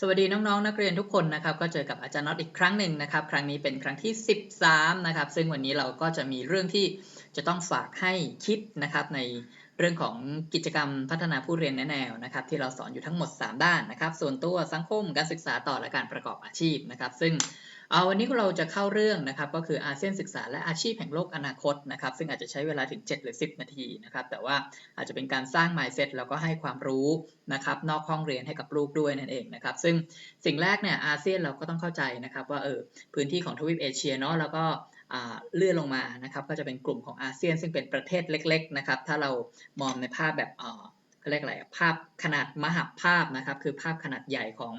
สวัสดีน้องๆ นักเรียนทุกคนนะครับ ก็เจอกับอาจารย์น็อตอีกครั้งหนึ่งนะครับ ครั้งนี้เป็นครั้งที่ 13 นะครับ ซึ่งวันนี้เราก็จะมีเรื่องที่จะต้องฝากให้คิดนะครับใน เรื่องของกิจกรรมพัฒนาผู้เรียนแนแนวนะครับ ที่เราสอนอยู่ทั้งหมด 3 ด้านนะครับ ส่วนตัวสังคมการศึกษาต่อและการประกอบอาชีพนะครับ ซึ่งเอาวันนี้เราจะเข้าเรื่องนะครับก็คืออาเซียนศึกษาและอาชีพแห่งโลกอนาคตนะครับ ซึ่งอาจจะใช้เวลาถึง 7 หรือ 10 นาทีนะครับ แต่ว่าอาจจะเป็นการสร้าง mindset แล้วก็ให้ความรู้นะครับ นอกห้องเรียนให้กับลูกด้วยนั่นเองนะครับ ซึ่งสิ่งแรกเนี่ยอาเซียนเราก็ต้องเข้าใจนะครับ ว่าเออพื้นที่ของทวีปเอเชียเนาะแล้วก็ เลื่อนลงมานะครับก็จะเป็นกลุ่มของอาเซียน ซึ่งเป็นประเทศเล็กๆนะครับถ้าเรามองในภาพแบบเรียกอะไรภาพขนาดมหาภาพนะครับคือภาพขนาดใหญ่ของ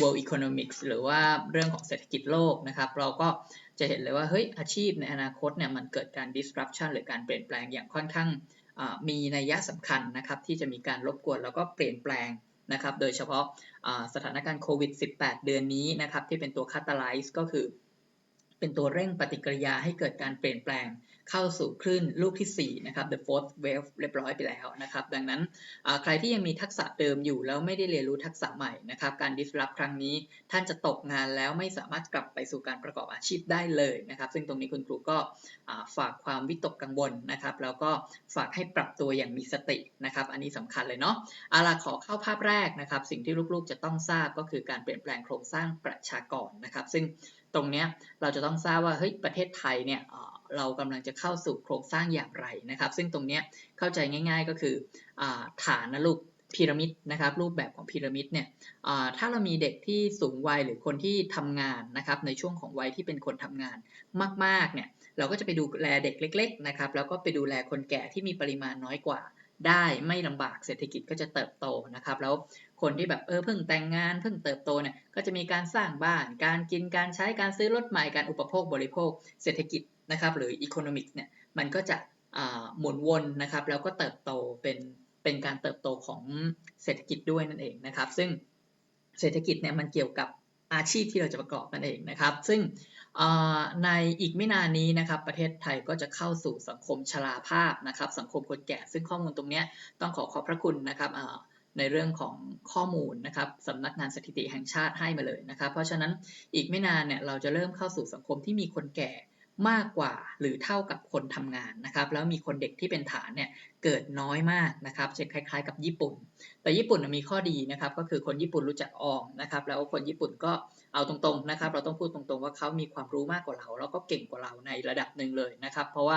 world economics หรือว่าเรื่องของเศรษฐกิจโลกนะครับเราก็จะเห็นเลยว่าเฮ้ยอาชีพในอนาคตเนี่ยมันเกิดการ disruption หรือการเปลี่ยนแปลงอย่างค่อนข้างมีนัยยะสำคัญนะครับที่จะมีการรบกวนแล้วก็เปลี่ยนแปลงนะครับโดยเฉพาะสถานการณ์โควิด 18 เดือนนี้นะครับที่เป็นตัว catalyze ก็คือ เป็นตัวเร่งปฏิกิริยาให้เกิดการเปลี่ยนแปลงเข้าสู่คลื่นลูกที่4นะครับ the fourth wave เรียบร้อยไปแล้วนะครับ ดังนั้นใครที่ยังมีทักษะเดิมอยู่แล้วไม่ได้เรียนรู้ทักษะใหม่นะครับการ disrupt ครั้งนี้ท่านจะตกงานแล้วไม่สามารถกลับไปสู่การประกอบอาชีพได้เลยนะครับ ซึ่งตรงนี้คุณครูก็ฝากความวิตกกังวลนะครับ แล้วก็ฝากให้ปรับตัวอย่างมีสตินะครับ อันนี้สำคัญเลยเนาะเอาล่ะขอเข้าภาพแรกนะครับ สิ่งที่ลูกๆจะต้องทราบก็คือการเปลี่ยนแปลงโครงสร้างประชากรนะครับ ซึ่ง ตรงนี้เราจะต้องทราบว่าเฮ้ยประเทศไทยเนี่ยเรากำลังจะเข้าสู่โครงสร้างอย่างไรนะครับ ซึ่งตรงนี้เข้าใจง่ายๆก็คืออฐานนะลูกพีระมิดนะครับรูปแบบของพีระมิดเนี่ยถ้าเรามีเด็กที่สูงวัยหรือคนที่ทำงานนะครับในช่วงของวัยที่เป็นคนทำงานมากๆเนี่ยเราก็จะไปดูแลเด็กเล็ก ๆนะครับ แล้วก็ไปดูแลคนแก่ที่มีปริมาณน้อยกว่าได้ไม่ลำบากเศรษฐกิจก็จะเติบโตนะครับ แล้ว คนที่แบบเออเพิ่งแต่งงานเพิ่งเติบโตเนี่ยก็จะมีการสร้างบ้าน การกินการใช้การซื้อรถใหม่การอุปโภคบริโภค เศรษฐกิจนะครับหรืออีโคโนมิกเนี่ยมันก็จะหมุนวนนะครับแล้วก็เติบโตเป็นเป็นการเติบโตของเศรษฐกิจด้วยนั่นเองนะครับ ซึ่งเศรษฐกิจเนี่ยมันเกี่ยวกับอาชีพที่เราจะประกอบนั่นเองนะครับ ซึ่งในอีกไม่นานนี้นะครับประเทศไทยก็จะเข้าสู่สังคมชราภาพนะครับ สังคมคนแก่ซึ่งข้อมูลตรงนี้ต้องขอขอบพระคุณนะครับ ในเรื่องของข้อมูลนะครับสำนักงานสถิติแห่งชาติให้มาเลยนะครับ เพราะฉะนั้นอีกไม่นานเนี่ยเราจะเริ่มเข้าสู่สังคมที่มีคนแก่มากกว่าหรือเท่ากับคนทำงานนะครับ แล้วมีคนเด็กที่เป็นฐานเนี่ยเกิดน้อยมากนะครับจะคล้าย ๆ กับญี่ปุ่น แต่ญี่ปุ่นมีข้อดีนะครับ ก็คือคนญี่ปุ่นรู้จักออมนะครับ แล้วคนญี่ปุ่นก็เอาตรงๆนะครับ เราต้องพูดตรงๆว่าเขามีความรู้มากกว่าเรา แล้วก็เก่งกว่าเราในระดับหนึ่งเลยนะครับ เพราะว่า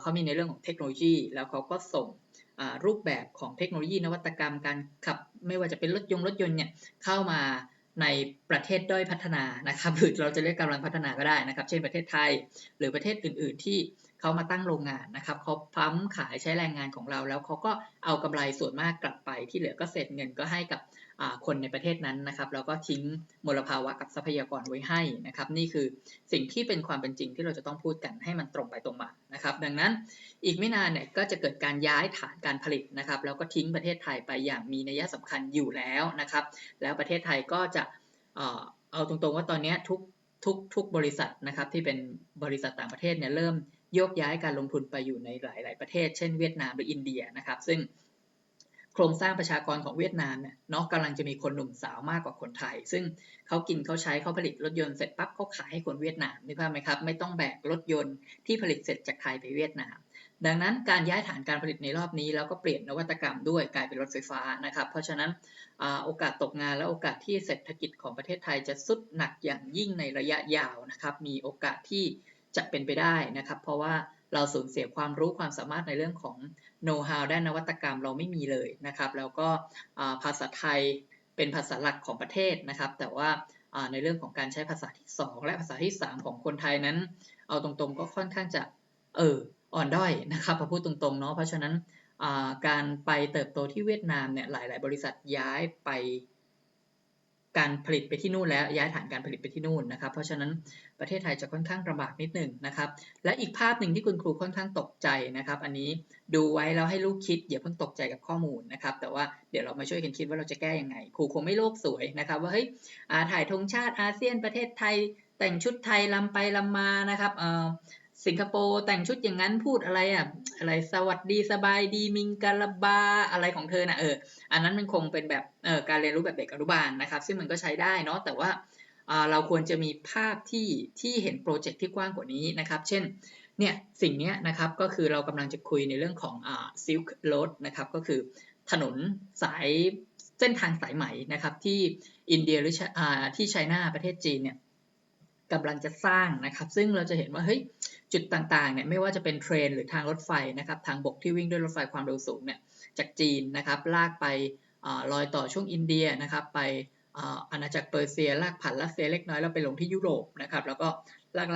เขามีในเรื่องของเทคโนโลยี แล้วเขาก็ส่ง รูปแบบของเทคโนโลยีนวัตกรรมการขับ ไม่ว่าจะเป็นรถยนต์รถยนต์เนี่ยเข้ามาในประเทศด้อยพัฒนานะครับหรือเราจะเรียกกำลังพัฒนาก็ได้นะครับ เช่นประเทศไทย หรือประเทศอื่น ๆ ที่ เขามาตั้งโรงงานนะครับเขาพั้มขายใช้แรงงานของเรา แล้วเขาก็เอากำไรส่วนมากกลับไป ที่เหลือก็เสร็จเงินก็ให้กับคนในประเทศนั้นนะครับ แล้วก็ทิ้งมลภาวะกับทรัพยากรไว้ให้นะครับ นี่คือสิ่งที่เป็นความเป็นจริงที่เราจะต้องพูดกันให้มันตรงไปตรงมานะครับ ดังนั้นอีกไม่นานเนี่ยก็จะเกิดการย้ายฐานการผลิตนะครับ แล้วก็ทิ้งประเทศไทยไปอย่างมีนัยสำคัญอยู่แล้วนะครับ แล้วประเทศไทยก็จะเอาตรงๆว่าตอนนี้ทุกทุกทุกบริษัทนะครับที่เป็นบริษัทต่างประเทศเนี่ยเริ่ม โยกย้ายการลงทุนไปอยู่ในหลาย ๆ ประเทศ เช่นเวียดนามหรืออินเดียนะครับ ซึ่งโครงสร้างประชากรของเวียดนามเนี่ยเนาะกำลังจะมีคนหนุ่มสาวมากกว่าคนไทย ซึ่งเขากินเขาใช้เขาผลิตรถยนต์เสร็จปั๊บเขาขายให้คนเวียดนามนึกภาพไหมครับ ไม่ต้องแบกรถยนต์ที่ผลิตเสร็จจากไทยไปเวียดนาม ดังนั้นการย้ายฐานการผลิตในรอบนี้ แล้วก็เปลี่ยนนวัตกรรมด้วยกลายเป็นรถไฟฟ้านะครับ เพราะฉะนั้นโอกาสตกงานและโอกาสที่เศรษฐกิจของประเทศไทยจะสุดหนักอย่างยิ่งในระยะยาวนะครับมีโอกาสที่ จะเป็นไปได้นะครับ เพราะว่าเราสูญเสียความรู้ความสามารถในเรื่องของโน้ตฮาวด้านนวัตกรรมเราไม่มีเลยนะครับ แล้วก็ภาษาไทยเป็นภาษาหลักของประเทศนะครับ แต่ว่าในเรื่องของการใช้ภาษาที่ 2 และภาษาที่ 3 ของคนไทยนั้น เอาตรงๆก็ค่อนข้างจะเอออ่อนด้อยนะครับพอพูดตรงๆเนาะเพราะฉะนั้นการไปเติบโตที่เวียดนามเนี่ยหลาย ๆ บริษัทย้ายไป การผลิตไปที่นู่นแล้วย้ายฐานการผลิตไปที่นู่นนะครับ เพราะฉะนั้นประเทศไทยจะค่อนข้างลำบากนิดหนึ่งนะครับ และอีกภาพหนึ่งที่คุณครูค่อนข้างตกใจนะครับ อันนี้ดูไว้แล้วให้ลูกคิดอย่าเพิ่งตกใจกับข้อมูลนะครับ แต่ว่าเดี๋ยวเรามาช่วยกันคิดว่าเราจะแก้ยังไง ครูคงไม่โลกสวยนะครับ ว่าเฮ้ยถ่ายธงชาติอาเซียนประเทศไทยแต่งชุดไทยลำไปลำมานะครับ สิงคโปร์แต่งชุดอย่างนั้นพูดอะไรอะอะไรสวัสดีสบายดีมิงกาลาบาอะไรของเธอนะเอออันนั้นมันคงเป็นแบบเออการเรียนรู้แบบเด็กอนุบาลนะครับ ซึ่งมันก็ใช้ได้เนาะแต่ว่าเราควรจะมีภาพที่ที่เห็นโปรเจกต์ที่กว้างกว่านี้นะครับ เช่นเนี่ยสิ่งนี้นะครับก็คือเรากำลังจะคุยในเรื่องของอ่า Silk Road นะครับก็คือถนนสายเส้นทางสายไหมนะครับที่อินเดียหรืออที่ไชน่าประเทศจีนเนี่ย กำลังจะสร้างนะครับ ซึ่งเราจะเห็นว่าเฮ้ยจุดต่างๆเนี่ยไม่ว่าจะเป็นเทรน หรือทางรถไฟนะครับ ทางบกที่วิ่งด้วยรถไฟความเร็วสูงเนี่ยจากจีนนะครับ ลากไปลอยต่อช่วงอินเดียนะครับ ไปอาณาจักรเปอร์เซีย ลากผ่านรัสเซียเล็กน้อยแล้วไปลงที่ยุโรปนะครับ แล้วก็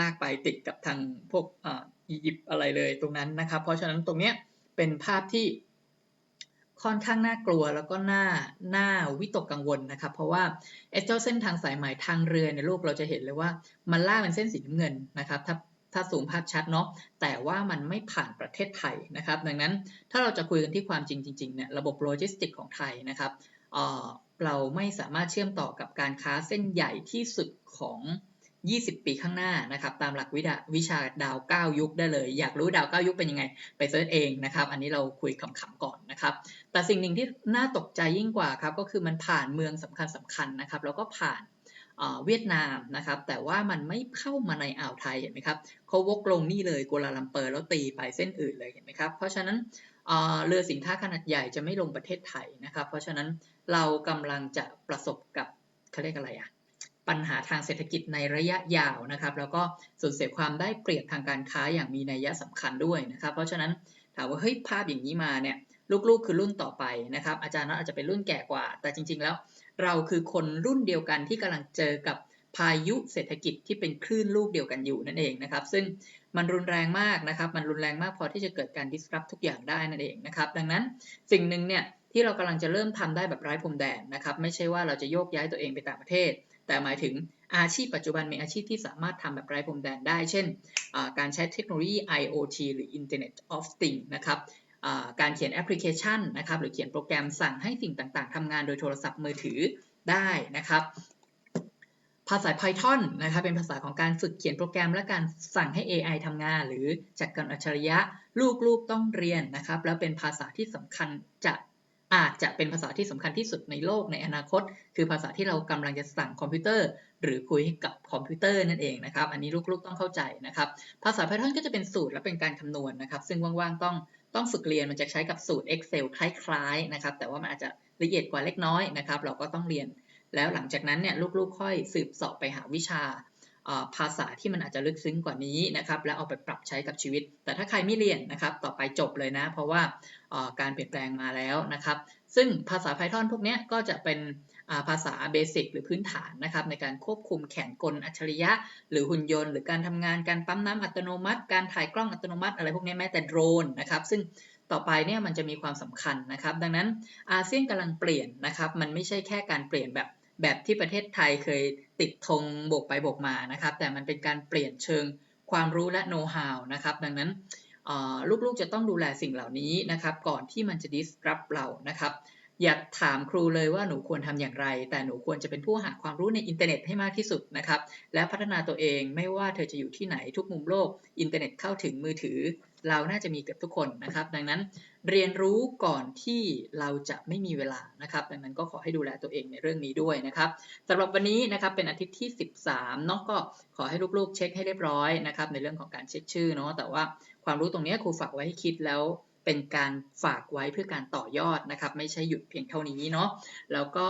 ลากๆไปติดกับทางพวกอียิปต์อะไรเลยตรงนั้นนะครับ เพราะฉะนั้นตรงนี้เป็นภาพที่ ค่อนข้างน่ากลัวแล้วก็น่าน่าวิตกกังวลนะครับ เพราะว่าเอเจ้าเส้นทางสายไหมทางเรือในโลกเราจะเห็นเลยว่ามันล่าเป็นเส้นสีน้ำเงินนะครับ ถ้าถ้าสูงภาพชัดเนาะแต่ว่ามันไม่ผ่านประเทศไทยนะครับ ดังนั้นถ้าเราจะคุยกันที่ความจริงจริงๆเนี่ยระบบโลจิสติกของไทยนะครับเเราไม่สามารถเชื่อมต่อกับการค้าเส้นใหญ่ที่สุดของ 20 ปีข้างหน้านะครับตามหลักวิดาวิชาดาว 9 ยุคได้เลย อยากรู้ดาว 9 ยุคเป็นยังไง ไปเซิร์ชเองนะครับอันนี้เราคุยขำๆก่อนนะครับแต่สิ่งหนึ่งที่น่าตกใจยิ่งกว่าครับก็คือมันผ่านเมืองสำคัญสำคัญนะครับแล้วก็ผ่านเวียดนามนะครับแต่ว่ามันไม่เข้ามาในอ่าวไทยเห็นไหมครับเขาวกลงนี่เลยกัวลาลัมเปอร์แล้วตีไปเส้นอื่นเลยเห็นไหมครับเพราะฉะนั้นเรือสินค้าขนาดใหญ่จะไม่ลงประเทศไทยนะครับ เพราะฉะนั้นเรากำลังจะประสบกับเขาเรียกอะไรอะ ปัญหาทางเศรษฐกิจในระยะยาวนะครับ แล้วก็สูญเสียความได้เปรียบทางการค้าอย่างมีนัยสำคัญด้วยนะครับ เพราะฉะนั้นถามว่าเฮ้ยภาพอย่างนี้มาเนี่ยลูกๆ คือรุ่นต่อไปนะครับ อาจารย์อาจจะเป็นรุ่นแก่กว่า แต่จริง ๆ แล้ว เราคือคนรุ่นเดียวกันที่กำลังเจอกับพายุเศรษฐกิจที่เป็นคลื่นลูกเดียวกันอยู่นั่นเองนะครับ ซึ่งมันรุนแรงมากนะครับ มันรุนแรงมากพอที่จะเกิดการ disrupt ทุกอย่างได้นั่นเองนะครับ ดังนั้นสิ่งหนึ่งเนี่ยที่เรากำลังจะเริ่มทำได้แบบไร้พรมแดนนะครับ ไม่ใช่ว่าเราจะโยกย้ายตัวเองไปต่างประเทศ แต่หมายถึงอาชีพปัจจุบันมีอาชีพที่สามารถทำแบบไร้พรมแดนได้ เช่น การใช้เทคโนโลยี IoT หรือ Internet of Things นะครับการเขียนแอปพลิเคชันนะครับหรือเขียนโปรแกรมสั่งให้สิ่งต่างๆทำงานโดยโทรศัพท์มือถือได้นะครับ ภาษา Python นะครับเป็นภาษาของการฝึกเขียนโปรแกรมและการสั่งให้ AI ทำงาน หรือจัดการอัจฉริยะลูกๆต้องเรียนนะครับ แล้วเป็นภาษาที่สำคัญจะ อาจจะเป็นภาษาที่สำคัญที่สุดในโลกในอนาคต คือภาษาที่เรากำลังจะสั่งคอมพิวเตอร์ หรือคุยกับคอมพิวเตอร์นั่นเองนะครับ อันนี้ลูกๆต้องเข้าใจนะครับ ภาษา Python ก็จะเป็นสูตรและเป็นการคำนวณนนะครับ ซึ่งว่างๆต้องต้องฝึกเรียนมันจะใช้กับสูตร Excel คล้ายๆนะครับ แต่ว่ามันอาจจะละเอียดกว่าเล็กน้อยนะครับ เราก็ต้องเรียน แล้วหลังจากนั้นเนี่ยลูกๆ ค่อยสืบสอบไปหาวิชา ภาษาที่มันอาจจะลึกซึ้งกว่านี้นะครับแล้วเอาไปปรับใช้กับชีวิต แต่ถ้าใครไม่เรียนนะครับต่อไปจบเลยนะ เพราะว่าการเปลี่ยนแปลงมาแล้วนะครับ ซึ่งภาษา Python พวกนี้ก็จะเป็นภาษาเบสิกหรือพื้นฐานนะครับในการควบคุมแขนกลอัจฉริยะ หรือหุ่นยนต์ หรือการทำงานการปั๊มน้ำอัตโนมัติ การถ่ายกล้องอัตโนมัติอะไรพวกนี้แม้แต่โดรนนะครับซึ่งต่อไปเนี่ยมันจะมีความสำคัญนะครับ ดังนั้นอาเซียนกำลังเปลี่ยนนะครับ มันไม่ใช่แค่การเปลี่ยนแบบ แบบที่ประเทศไทยเคยติดธงโบกไปโบกมานะครับ แต่มันเป็นการเปลี่ยนเชิงความรู้และโน้ตฮาวนะครับ ดังนั้นลูกๆจะต้องดูแลสิ่งเหล่านี้นะครับ ก่อนที่มันจะ disrupt เรานะครับ อย่าถามครูเลยว่าหนูควรทำอย่างไร แต่หนูควรจะเป็นผู้หาความรู้ในอินเทอร์เน็ตให้มากที่สุดนะครับ และพัฒนาตัวเองไม่ว่าเธอจะอยู่ที่ไหนทุกมุมโลก อินเทอร์เน็ตเข้าถึงมือถือ เราน่าจะมีเกือบทุกคนนะครับ ดังนั้นเรียนรู้ก่อนที่เราจะไม่มีเวลานะครับ ดังนั้นก็ขอให้ดูแลตัวเองในเรื่องนี้ด้วยนะครับสำหรับวันนี้นะครับเป็นอาทิตย์ที่ 13เนาะก็ขอให้ลูกๆ เช็คให้เรียบร้อยนะครับในเรื่องของการเช็คชื่อเนาะแต่ว่าความรู้ตรงนี้ครูฝากไว้ให้คิดแล้ว เป็นการฝากไว้เพื่อการต่อยอดนะครับ ไม่ใช่หยุดเพียงเท่านี้เนาะแล้วก็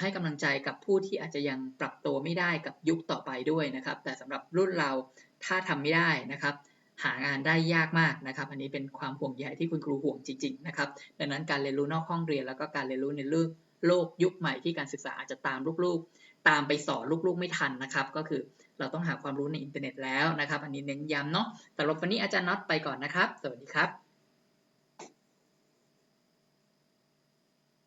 ให้กำลังใจกับผู้ที่อาจจะยังปรับตัวไม่ได้กับยุคต่อไปด้วยนะครับ แต่สำหรับรุ่นเราถ้าทำไม่ได้นะครับหางานได้ยากมากนะครับ อันนี้เป็นความห่วงใยที่คุณครูห่วงจริงๆนะครับ ดังนั้นการเรียนรู้นอกห้องเรียน แล้วก็การเรียนรู้ในโลกโลกยุคใหม่ที่การศึกษาอาจจะตามลูกๆ ตามไปสอนลูกๆไม่ทันนะครับ ก็คือเราต้องหาความรู้ในอินเทอร์เน็ตแล้วนะครับ อันนี้เน้นย้ำเนาะแต่วันนี้อาจารย์น็อตไปก่อนนะครับ สวัสดีครับ